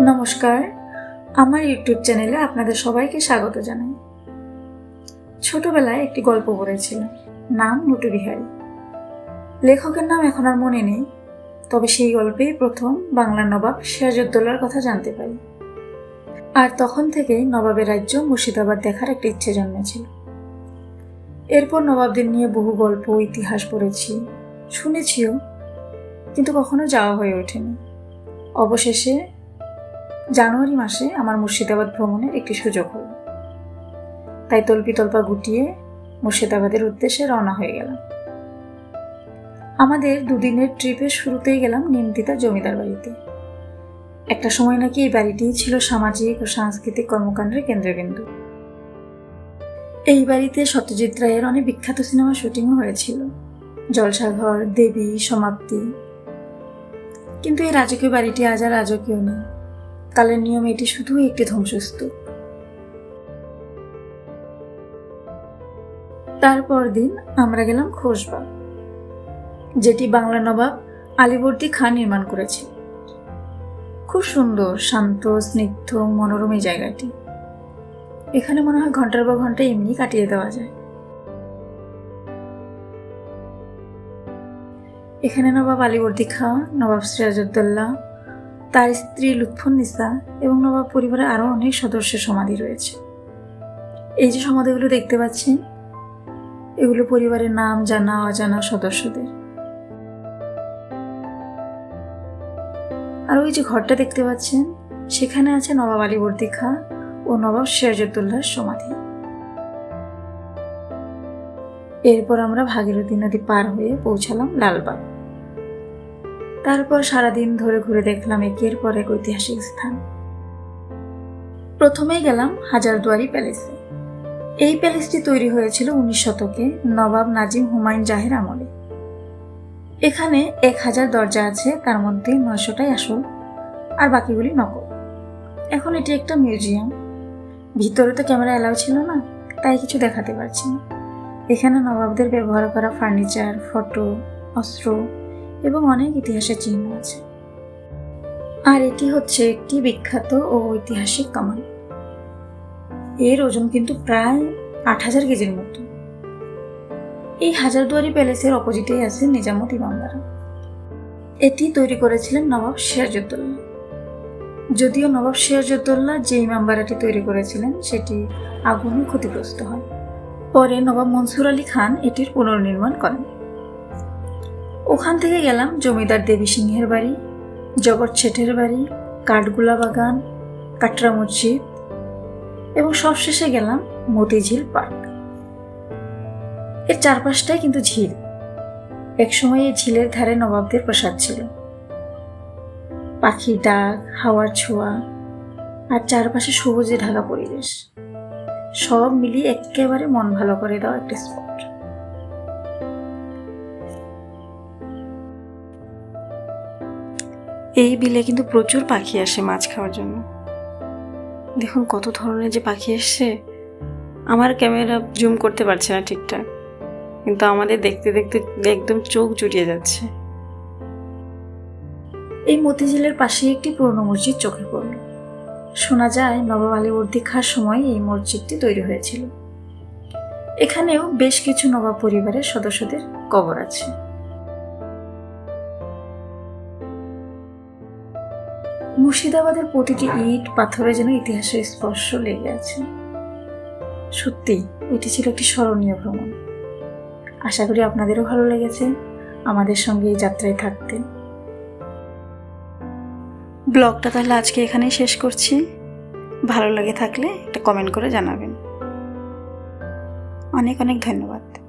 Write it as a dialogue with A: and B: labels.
A: নমস্কার। আমার ইউটিউব চ্যানেলে আপনাদের সবাইকে স্বাগত জানাই। ছোটবেলায় একটি গল্প পড়েছিলাম, নাম নটু বিহারী। লেখকের নাম এখন আর মনে নেই, তবে সেই গল্পেই প্রথম বাংলার নবাব সিরাজউদ্দৌলার কথা জানতে পারি। আর তখন থেকেই নবাবের রাজ্য মুর্শিদাবাদ দেখার একটা ইচ্ছে জন্মেছিল। এরপর নবাবদের নিয়ে বহু গল্প, ইতিহাস পড়েছি, শুনেছিও, কিন্তু কখনো যাওয়া হয়ে ওঠেনি। অবশেষে জানুয়ারি মাসে আমার মুর্শিদাবাদ ভ্রমণের একটি সুযোগ হল। তাই তল্পি তল্পা গুটিয়ে মুর্শিদাবাদের উদ্দেশ্যে রওনা হয়ে গেলাম। আমাদের দুদিনের ট্রিপের শুরুতেই গেলাম নিমতিতা জমিদার বাড়িতে। একটা সময় নাকি এই বাড়িটিই ছিল সামাজিক ও সাংস্কৃতিক কর্মকাণ্ডের কেন্দ্রবিন্দু। এই বাড়িতে সত্যজিৎ রায়ের অনেক বিখ্যাত সিনেমা শুটিংও হয়েছিল। জলসাঘর, দেবী, সমাপ্তি। কিন্তু এই রাজকীয় বাড়িটি আজ আর রাজকীয় নেই। কালের নিয়মে এটি শুধুই একটি ধ্বংসস্তূপ। তারপর দিন আমরা গেলাম খোসবাগ যেটি বাংলা নবাব আলিবর্দী খান নির্মাণ করেছিল। খুব সুন্দর, শান্ত, স্নিগ্ধ, মনোরম এই জায়গাটি। এখানে মনে হয় ঘণ্টার পর ঘণ্টা এমনি কাটিয়ে দেওয়া যায়। এখানে নবাব আলীবর্দী খাঁ নবাব সিরাজউদ্দৌলা তার স্ত্রী লুৎফুন্নিসা এবং নবাব পরিবারের আরও অনেক সদস্যের সমাধি রয়েছে। এই যে সমাধিগুলো দেখতে পাচ্ছেন, এগুলো পরিবারের নাম জানা, অজানা সদস্যদের। আর ওই যে ঘরটা দেখতে পাচ্ছেন, সেখানে আছে নবাব আলীবর্দী খা ও নবাব সিরাজউদ্দৌলার সমাধি। এরপর আমরা ভাগীরথী নদী পার হয়ে পৌঁছালাম লালবাগ। তারপর সারাদিন ধরে ঘুরে দেখলাম একের পর এক ঐতিহাসিক স্থান। প্রথমেই গেলাম হাজারদুয়ারি প্যালেসে। এই প্যালেসটি তৈরি হয়েছিল উনিশ শতকে নবাব নাজিম হুমায়ুন জাহের আমলে। এখানে এক হাজার দরজা আছে, তার মধ্যে নয়শোটাই আসল আর বাকিগুলি নকল। এখন এটি একটা মিউজিয়াম। ভিতরে তো ক্যামেরা অ্যালাউ ছিল না, তাই কিছু দেখাতে পারছি না। এখানে নবাবদের ব্যবহার করা ফার্নিচার, ফটো, অস্ত্র এবং অনেক ইতিহাসের চিহ্ন আছে। আর এটি হচ্ছে একটি বিখ্যাত ও ঐতিহাসিক কামান। এর ওজন কিন্তু প্রায় আট হাজার কেজির মতো। এই হাজারদুয়ারি প্যালেসের অপোজিটেই আছে নিজামত ইমামবাড়া। এটি তৈরি করেছিলেন নবাব সিরাজউদ্দৌলা। যদিও নবাব সিরাজউদ্দৌলা যে ইমামবাড়াটি তৈরি করেছিলেন, সেটি আগুনে ক্ষতিগ্রস্ত হয়। পরে নবাব মনসুর আলী খান এটির পুনর্নির্মাণ করেন। ওখান থেকে গেলাম জমিদার দেবী সিংহের বাড়ি, জগৎ শেঠের বাড়ি, কাঠগুলা বাগান, কাটরা মসজিদ এবং সবশেষে গেলাম মতিঝিল পার্ক। এর চারপাশটাই কিন্তু ঝিল। একসময় এই ঝিলের ধারে নবাবদের প্রসাদ ছিল। পাখির ডাক, হাওয়ার ছোঁয়া আর চারপাশে সবুজে ঢাকা পরিবেশ। সব মিলিয়ে একেবারে মন ভালো করে দেওয়া একটা স্পট এই বিলে কিন্তু প্রচুর পাখি আসে মাছ খাওয়ার জন্য। দেখুন কত ধরনের যে পাখি এসছে আমার ক্যামেরা জুম করতে পারছে না ঠিকঠাক। কিন্তু আমাদের দেখতে দেখতে একদম চোখ জুড়িয়ে যাচ্ছে। এই মতিঝিলের পাশে একটি পুরনো মসজিদ চোখে পড়ল। শোনা যায়, নবাব আলীবর্দী খার সময় এই মসজিদটি তৈরি হয়েছিল। এখানেও বেশ কিছু নবাব পরিবারের সদস্যদের কবর আছে। মুর্শিদাবাদের প্রতিটি ইট পাথরে যেন ইতিহাসের স্পর্শ লেগে আছে। সত্যি, এটি ছিল একটি স্মরণীয় ভ্রমণ। আশা করি আপনাদেরও ভালো লেগেছে আমাদের সঙ্গে এই যাত্রায় থাকতে। ব্লগটা তাহলে আজকে এখানেই শেষ করছি। ভালো লাগে থাকলে একটা কমেন্ট করে জানাবেন। অনেক অনেক ধন্যবাদ।